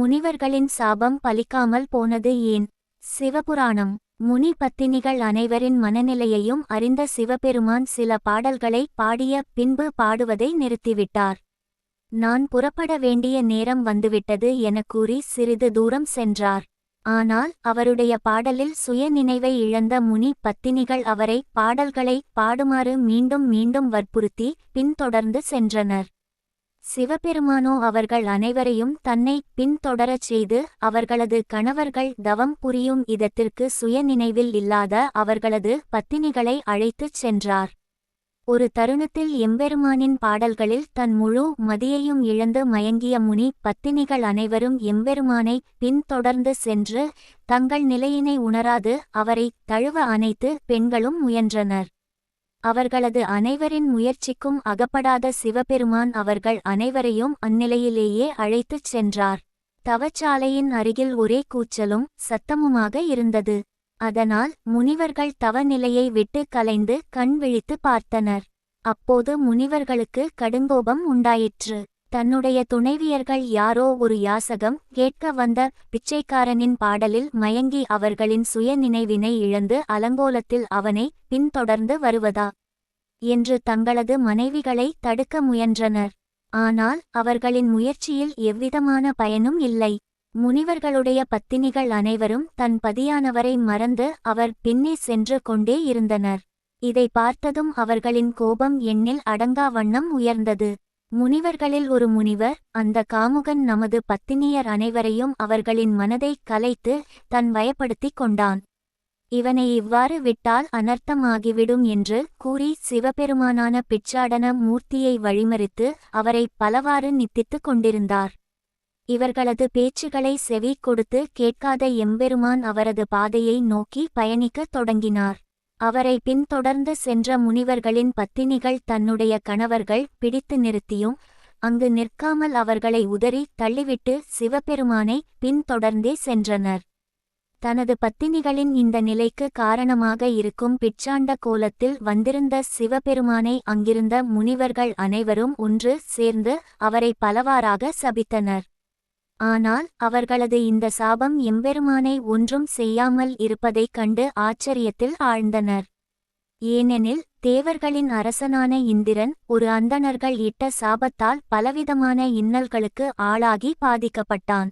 முனிவர்களின் சாபம் பலிக்காமல் போனது ஏன்? சிவபுராணம். முனி பத்தினிகள் அனைவரின் மனநிலையையும் அறிந்த சிவபெருமான் சில பாடல்களை பாடிய பின்பு பாடுவதை நிறுத்திவிட்டார். நான் புறப்பட வேண்டிய நேரம் வந்துவிட்டது எனக் கூறி சிறிது தூரம் சென்றார். ஆனால் அவருடைய பாடலில் சுய நினைவை இழந்த முனி பத்தினிகள் அவரை பாடல்களை பாடுமாறு மீண்டும் மீண்டும் வற்புறுத்தி பின்தொடர்ந்து சென்றனர். சிவபெருமானோ அவர்கள் அனைவரையும் தன்னை பின்தொடரச் செய்து அவர்களது கணவர்கள் தவம் புரியும் இதத்திற்கு சுயநினைவில் இல்லாத அவர்களது பத்தினிகளை அழைத்துச் சென்றார். ஒரு தருணத்தில் எம்பெருமானின் பாடல்களில் தன் முழு மதியையும் இழந்து மயங்கிய முனி பத்தினிகள் அனைவரும் எம்பெருமானை பின்தொடர்ந்து சென்று தங்கள் நிலையினை உணராது அவரை தழுவ அனைத்து பெண்களும் முயன்றனர். அவர்களது அனைவரின் முயற்சிக்கும் அகப்படாத சிவபெருமான் அவர்கள் அனைவரையும் அந்நிலையிலேயே அழைத்துச் சென்றார். தவச்சாலையின் அருகில் ஒரே கூச்சலும் சத்தமுமாக இருந்தது. அதனால் முனிவர்கள் தவநிலையை விட்டு கலைந்து கண் விழித்து பார்த்தனர். அப்போது முனிவர்களுக்கு கடுங்கோபம் உண்டாயிற்று. தன்னுடைய துணைவியர்கள் யாரோ ஒரு யாசகம் கேட்க வந்த பிச்சைக்காரனின் பாடலில் மயங்கி அவர்களின் சுய நினைவினை இழந்து அலங்கோலத்தில் அவனை பின்தொடர்ந்து வருவதா? என்று தங்களது மனைவிகளை தடுக்க முயன்றனர். ஆனால் அவர்களின் முயற்சியில் எவ்விதமான பயனும் இல்லை. முனிவர்களுடைய பத்தினிகள் அனைவரும் தன் பதியானவரை மறந்து அவர் பின்னே சென்று கொண்டே இருந்தனர். இதை பார்த்ததும் அவர்களின் கோபம் எண்ணில் அடங்கா வண்ணம் உயர்ந்தது. முனிவர்களில் ஒரு முனிவர் அந்த காமுகன் நமது பத்தினியர் அனைவரையும் அவர்களின் மனதை கலைத்து தன் வயப்படுத்திக் கொண்டான். இவனை இவ்வாறு விட்டால் அனர்த்தமாகிவிடும் என்று கூறி சிவபெருமானான பிச்சாடன மூர்த்தியை வழிமறித்து அவரை பலவாறு நித்தித்துக் கொண்டிருந்தார். இவர்களது பேச்சுகளை செவி கொடுத்து கேட்காத எம்பெருமான் அவரது பாதையை நோக்கி பயணிக்கத் தொடங்கினார். அவரை பின்தொடர்ந்து சென்ற முனிவர்களின் பத்தினிகள் தன்னுடைய கணவர்கள் பிடித்து நிறுத்தியும் அங்கு நிற்காமல் அவர்களை உதறி தள்ளிவிட்டு சிவபெருமானை பின்தொடர்ந்தே சென்றனர். தனது பத்தினிகளின் இந்த நிலைக்கு காரணமாக இருக்கும் பிச்சாண்ட கோலத்தில் வந்திருந்த சிவபெருமானை அங்கிருந்த முனிவர்கள் அனைவரும் ஒன்று சேர்ந்து அவரை பலவாறாக சபித்தனர். ஆனால் அவர்களது இந்த சாபம் எம்பெருமானை ஒன்றும் செய்யாமல் இருப்பதைக் கண்டு ஆச்சரியத்தில் ஆழ்ந்தனர். ஏனெனில் தேவர்களின் அரசனான இந்திரன் ஒரு அந்தணர்கள் இட்ட சாபத்தால் பலவிதமான இன்னல்களுக்கு ஆளாகி பாதிக்கப்பட்டான்.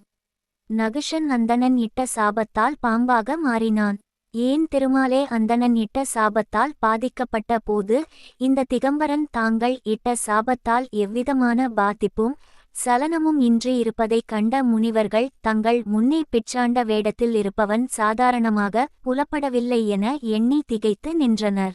நகுஷன் அந்தணன் இட்ட சாபத்தால் பாம்பாக மாறினான். ஏன் திருமாலே அந்தணன் இட்ட சாபத்தால் பாதிக்கப்பட்ட போது இந்த திகம்பரன் தாங்கள் இட்ட சாபத்தால் எவ்விதமான பாதிப்பும் சலனமும் இன்றி இருப்பதைக் கண்ட முனிவர்கள் தங்கள் முன்னே பிச்சாண்ட வேடத்தில் இருப்பவன் சாதாரணமாக புலப்படவில்லை என எண்ணி திகைத்து நின்றனர்.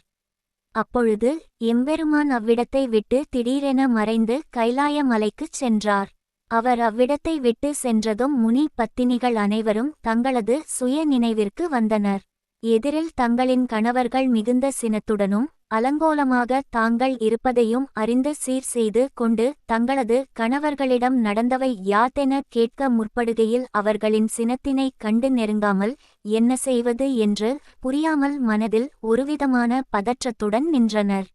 அப்பொழுது எம்பெருமான் அவ்விடத்தை விட்டு திடீரென மறைந்து கைலாய மலைக்குச் சென்றார். அவர் அவ்விடத்தை விட்டு சென்றதும் முனி பத்தினிகள் அனைவரும் தங்களது சுய நினைவிற்கு வந்தனர். எதிரில் தங்களின் கணவர்கள் மிகுந்த சினத்துடனும் அலங்கோலமாக தாங்கள் இருப்பதையும் அறிந்து சீர் செய்து கொண்டு தங்களது கணவர்களிடம் நடந்தவை யாத்தென கேட்க முற்படுகையில் அவர்களின் சினத்தினை கண்டு நெருங்காமல் என்ன செய்வது? என்று புரியாமல் மனதில் ஒருவிதமான பதற்றத்துடன் நின்றனர்.